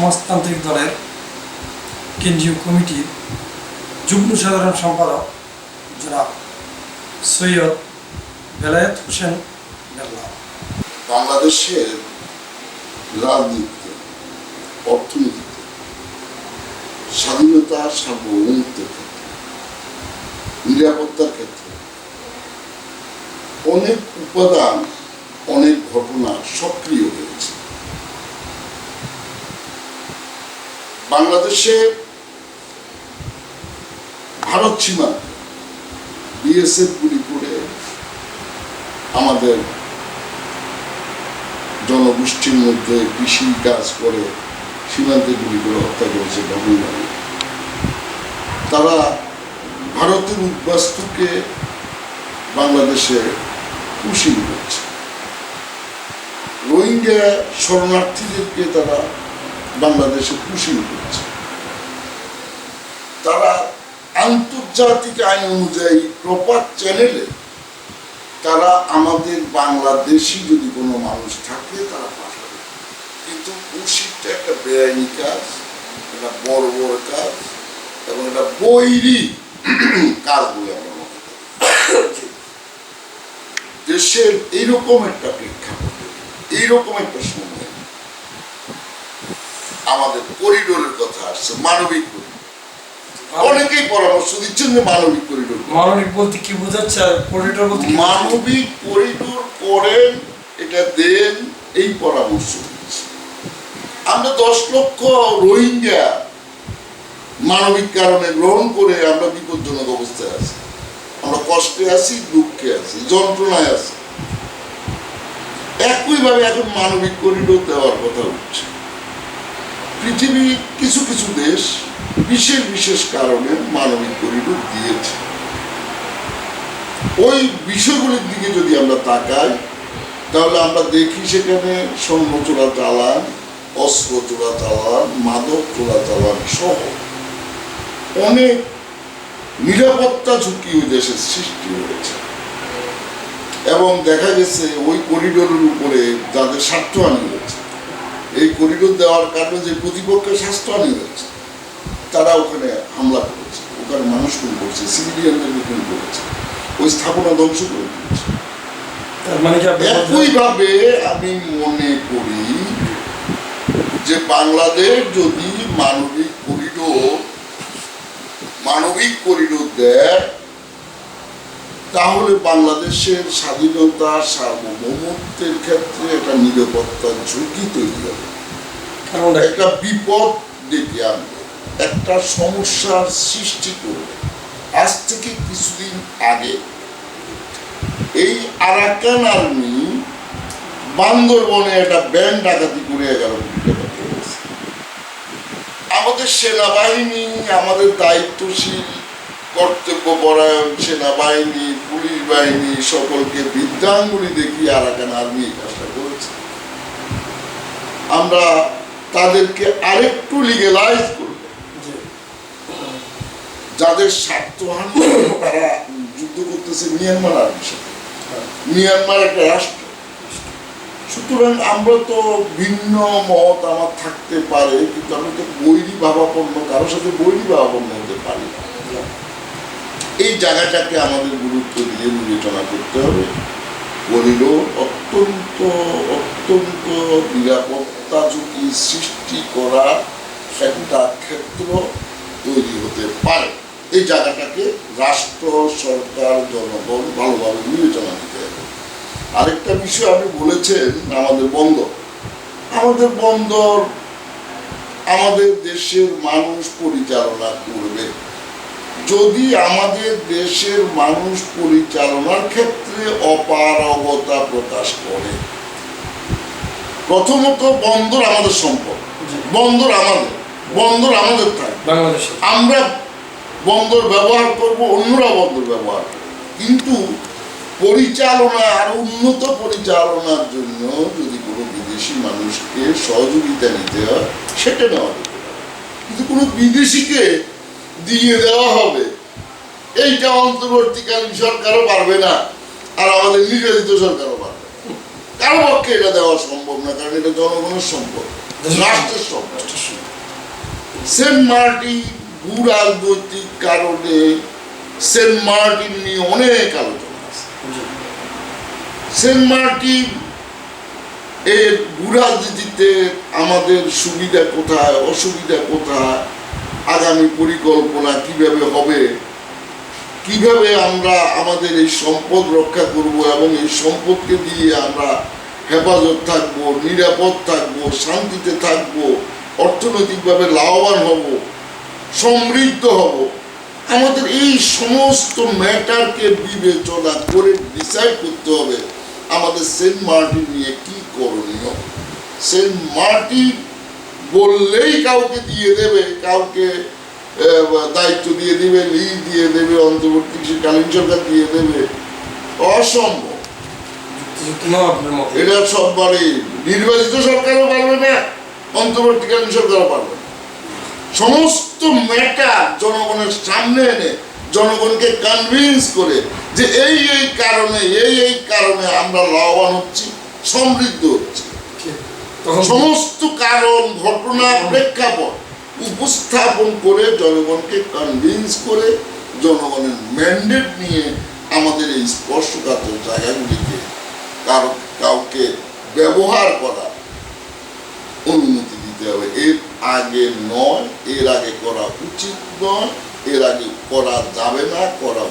সমাজতান্ত্রিক দলের কেন্দ্রীয় কমিটির যুগ্ম সাধারণ সম্পাদক জনাব সৈয়দ বেলায়েত হোসেন বাংলাদেশের রাজনীতিতে, অর্থনীতিতে, স্বাধীনতা সার্বভৌমত্বের ক্ষেত্রে, নিরাপত্তার ক্ষেত্রে অনেক উপাদান, অনেক ঘটনা সক্রিয় হয়েছে। বাংলাদেশে ভারত সীমান্তে বিএসএফ গুলি করে আমাদের জনগোষ্ঠীর মধ্যে কৃষি কাজ করে সীমান্তে গুলি করে হত্যা করেছে গভর্নমেন্ট তারা ভারতের উদ্বাস্তুকে বাংলাদেশে পুষিয়ে করছে রোহিঙ্গা শরণার্থীদেরকে তারা বাংলাদেশে পুষিয়ে করছে তারা আন্তর্জাতিক আইন অনুযায়ী প্রপার চ্যানেলে তারা আমাদের বাংলাদেশি যদি কোনো মানুষ থাকে, তারা পাঠাবে। কিন্তু মুশিদটা একটা বেআইনি কাজ একটা বড় বড় কাজ, এবং একটা বৈরী কাজ বলে আমরা মনে দেশের এইরকম একটা প্রেক্ষাপটে, এইরকম একটা আমাদের করিডোরের কথা আসছে মানবিক অনেকেই পরামর্শ দিচ্ছেন যে মানবিক করিডোর। মানবিক বলতে কি বোঝাচ্ছে করিডোর বলতে মানবিক করিডোর করেন এটা দেন এই পরামর্শ আমরা দশ লক্ষ রোহিঙ্গা মানবিক কারণে গ্রহণ করে আমরা বিপজ্জনক অবস্থায় আছি। আমরা কষ্টে আছি দুঃখে আছি যন্ত্রণায় আছি। একইভাবে এখন মানবিক করিডোর দেওয়ার কথা উঠছে। পৃথিবীর কিছু কিছু দেশ বিশেষ বিশেষ কারণে মানবিক করিডোর দিয়েছে। ওই বিষয়গুলির দিকে যদি আমরা তাকাই, তাহলে আমরা দেখি সেখানে স্বর্ণ চোরা চালান অস্ত্র চোরা চালান মাদক চোরা চালান সহ অনেক নিরাপত্তা ঝুঁকি ওই দেশের সৃষ্টি হয়েছে। এবং দেখা গেছে ওই করিডোরের উপরে যাদের স্বার্থহানি হয়েছে। এই করিডোর দেওয়ার কারণে যে প্রতিপক্ষের স্বাস্থ্যহানি হয়েছে তারা ওখানে হামলা করেছে ওখানে মানুষ খুন করেছে সিভিলিয়ানদের খুন করেছে ওই স্থাপনা ধ্বংস করে দিয়েছে। মানে একইভাবে আমি মনে করি যে বাংলাদেশ যদি মানবিক করিডোর মানবিক করিডোর দেয় তাহলে বাংলাদেশের স্বাধীনতা সার্বভৌমত্বের ক্ষেত্রে একটা নিরাপত্তার ঝুঁকি তৈরি হবে। কারণ একটা বিপদ ডেকে আনবে একটা সমস্যার সৃষ্টি করবে। আজ থেকে কিছুদিন আগে এই আরাকান আর্মি বান্দরবনে একটা ব্যান্ড ডাকাতি করে পেয়েছে আমাদের সেনাবাহিনী আমাদের দায়িত্বশীল কর্তব্য পরায়ণ সেনাবাহিনী পুলিশ বাহিনী সকলকে বিদ্যাঙ্গুলি দেখিয়ে আরাকান আর্মি এই কাজটা করেছে। আমরা তাদেরকে আরেকটু লিগেলাইজ করব। যাদের স্বার্থহানি তারা যুদ্ধ করতেছে মিয়ানমার আর্মির সাথে। মিয়ানমার একটা রাষ্ট্র। সুতরাং আমরা তো ভিন্ন মত আমার থাকতে পারে কিন্তু আমরা তো বৈরী ভাবাপন্ন কারোর সাথে বৈরী ভাবাপন্ন হতে পারি না। এই জায়গাটাকে আমাদের গুরুত্ব দিয়ে বিবেচনা করতে হবে। বলিল, অত্যন্ত অত্যন্ত নিরাপত্তা ঝুঁকি সৃষ্টি করা একটা ক্ষেত্র তৈরি হতে পারে। এই জায়গাটাকে রাষ্ট্র, সরকার, জনগণ ভালোভাবে বিবেচনা নিতে হবে। আরেকটা বিষয় আপনি বলেছেন, আমাদের বন্দর। আমাদের বন্দর আমাদের দেশের মানুষ পরিচালনা করবে। যদি আমাদের দেশের মানুষ পরিচালনার ক্ষেত্রে অপারগতা প্রকাশ করে প্রথমত বন্দর আমাদের সম্পদ বন্দর আমাদের বন্দর আমাদের বাংলাদেশে আমরা বন্দর ব্যবহার করব অন্যরা বন্দর ব্যবহার কিন্তু পরিচালনা আর উন্নত পরিচালনার জন্য যদি কোনো বিদেশি মানুষকে সহযোগিতা নিতে হয় সেটা নেওয়া যেতে পারে। কিন্তু কোনো বিদেশিকে দিয়ে দেওয়া হবে। এইটা অন্তর্বর্তীকালীন সরকারও পারবে না, আর আমাদের নির্বাচিত সরকারও পারবে। কারও পক্ষে এটা দেওয়া সম্ভব না? কারণ এটা জনগণের সম্পদ, রাষ্ট্রের সম্পদ। সেন্ট মার্টিন ভূ রাজনৈতিক কারণে সেন্ট মার্টিন নিয়ে অনেক আলোচনা আছে। সেন্ট মার্টিন এর ভূ রাজনীতিতে আমাদের সুবিধা কোথায়, অসুবিধা কোথায়? আগামী পরিকল্পনা কীভাবে হবে? কীভাবে আমরা আমাদের এই সম্পদ রক্ষা করব এবং এই সম্পদকে দিয়ে আমরা হেফাজত থাকব, নিরাপদ থাকব, শান্তিতে থাকব, অর্থনৈতিকভাবে লাভবান হব, সমৃদ্ধ হব? আমাদের এই সমস্ত ম্যাটারকে বিবেচনা করে ডিসাইড করতে হবে আমাদের সেন্ট মার্টিন নিয়ে কি করণীয়? সেন্ট মার্টিন বললেই কাউকে দিয়ে দেবে কাউকে দায়িত্ব দিয়ে দেবে লিজ দিয়ে দেবে অন্তর্বর্তী অন্তর্বর্তীকালীন সরকার দিয়ে দেবে। অসম্ভব। এটা সব মানে নির্বাচিত সরকারও পারবে না অন্তর্বর্তীকালীন সরকারও পারবে না। সমস্ত ম্যাটার জনগণের সামনে এনে জনগণকে কনভিন্স করে যে এই এই কারণে এই এই কারণে আমরা লাভবান হচ্ছি সমৃদ্ধ হচ্ছি। তখন সমস্ত কারণ ঘটনা প্রেক্ষাপট উপস্থাপন করে জনগণকে কনভিন্স করে জনগণের ম্যান্ডেট নিয়ে আমাদের এই স্পর্শকাতর জায়গাগুলিকে কারও কাউকে ব্যবহার করা অনুমতি দিতে হবে। এর আগে নয় এর আগে করা উচিত নয় এর আগে করা যাবে না করা